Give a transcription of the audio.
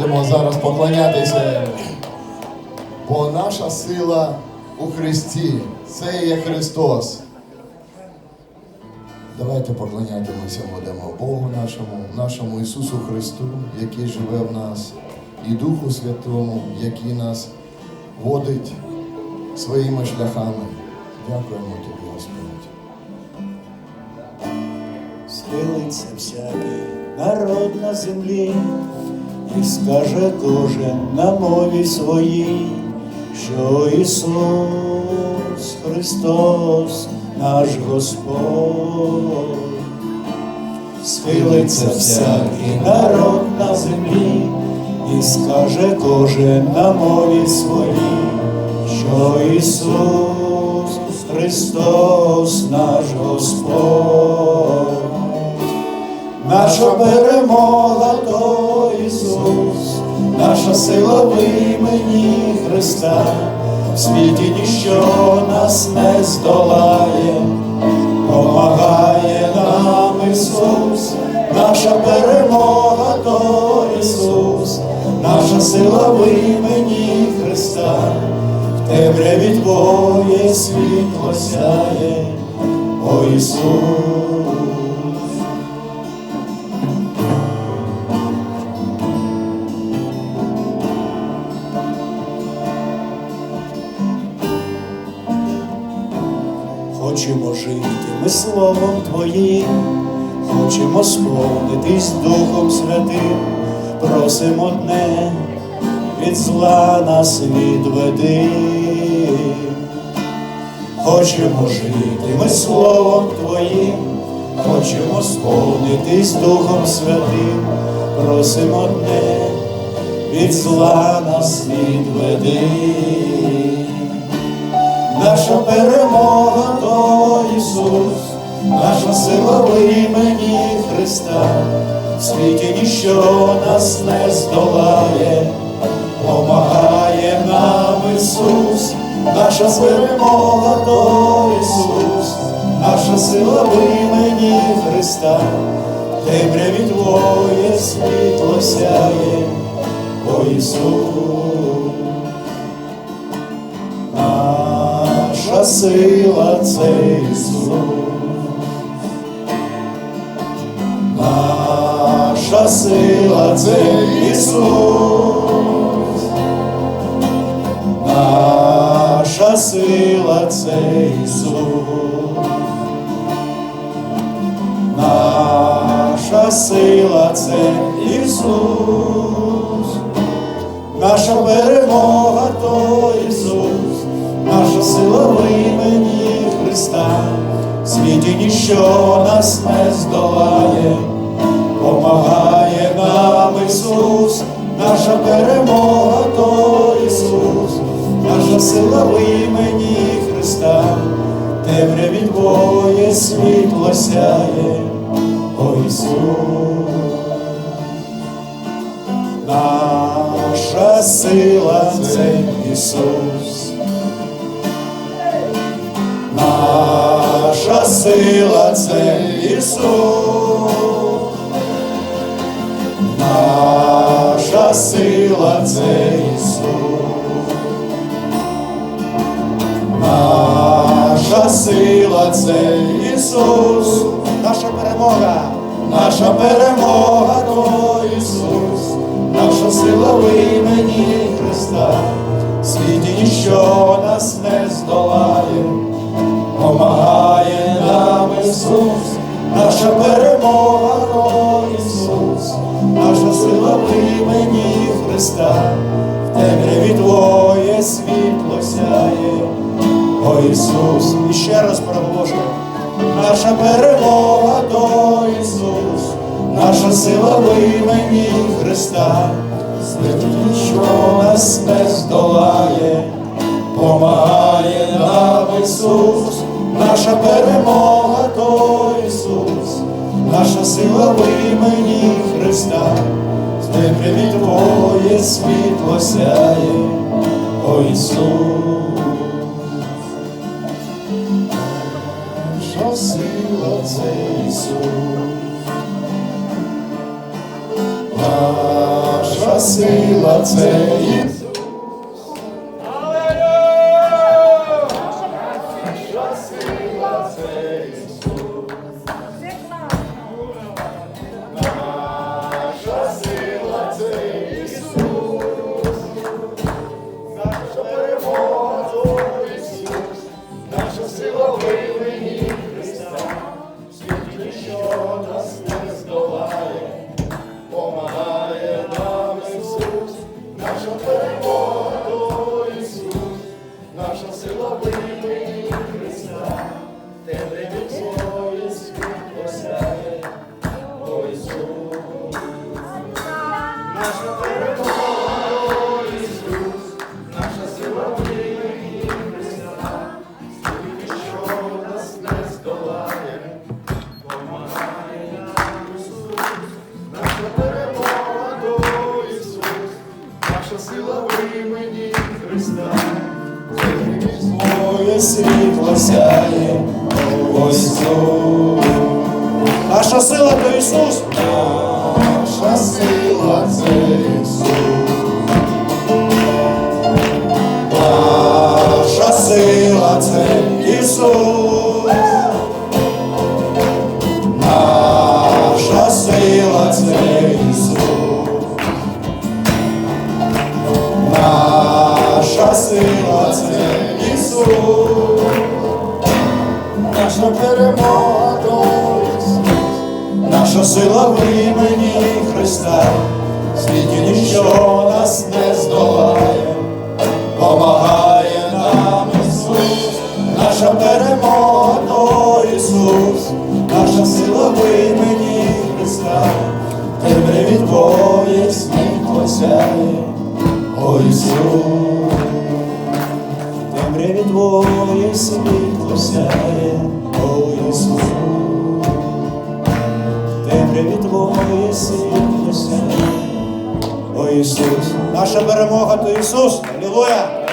будемо зараз поклонятися. Бо наша сила у Христі. Це є Христос. Давайте поклонятимося будемо Богу нашому, нашому Ісусу Христу, який живе в нас, і Духу Святому, який нас водить своїми шляхами. Дякуємо тобі, Господь. Схилиться всякий народ на землі, і скаже кожен на мові своїй, що Ісус Христос наш Господь. Схилиться всякий народ на землі, і скаже кожен на мові своїй, що Ісус Христос наш Господь. Наша перемога наша сила в імені Христа, в світі ніщо нас не здолає, помагає нам Ісус, наша перемога то Ісус, наша сила в імені Христа, в темряві Твоє світло сяє, о Ісус. Хочемо жити ми Словом Твоїм, хочемо сповнитись Духом Святим, просимо одне, від зла нас відведи. Хочемо жити ми Словом Твоїм, хочемо сповнитись Духом Святим, просимо одне, від зла нас відведи. Наша перемога то Ісус, наша сила в імені Христа, в світі ніщо нас не здолає, помагає нам Ісус, наша перемога то Ісус, наша сила в імені Христа, темряві Твоє світло сяє, о Ісус. Сила це Ісус. Наша сила це Ісус. Наша сила це Ісус. Наша сила це Ісус. Наша перемога то Ісус, наша сила в імені Христа, в світі ніщо нас не здолає, помагає нам Ісус, наша перемога то Ісус, наша сила в імені Христа, темряві Твоє світло сяє, о Ісус. Наша сила це Ісус. Наша сила це Ісус. Наша сила це Ісус. Наша сила це Ісус. Наша перемога. Наша перемога то Ісус, наша сила в імені Христа, світі ніщо нас не здолає, наша перемога то Ісус, наша сила в імені Христа, в темряві Твоє світло сяє, о Ісус, і ще раз проголошую. Наша перемога то Ісус, наша сила в імені Христа, світ що нас не здолає, помагає нам Ісус, наша перемога Ісус, наша сила в імені Христа, в темряві Твоє світло сяє, о Ісус. Наша сила це Ісус. Наша сила це Ісус. Твоє світло сяє, о Ісус. Наша сила то Ісус. Наша сила це Ісус. Наша сила це Ісус. Наша сила це Ісус. Наша сила це Ісус. Наша перемога то Ісус. Наша сила в імені Христа. Світі ніщо нас не здолає. Помагає нам Ісус. Наша перемога то Ісус. Наша сила в імені Христа. Темряві твоє світло сяє. О Ісус, темряві Твоє світло сяє, о Ісус, темряві Твої світло о Ісус, наша перемога то Ісус, Алілуя!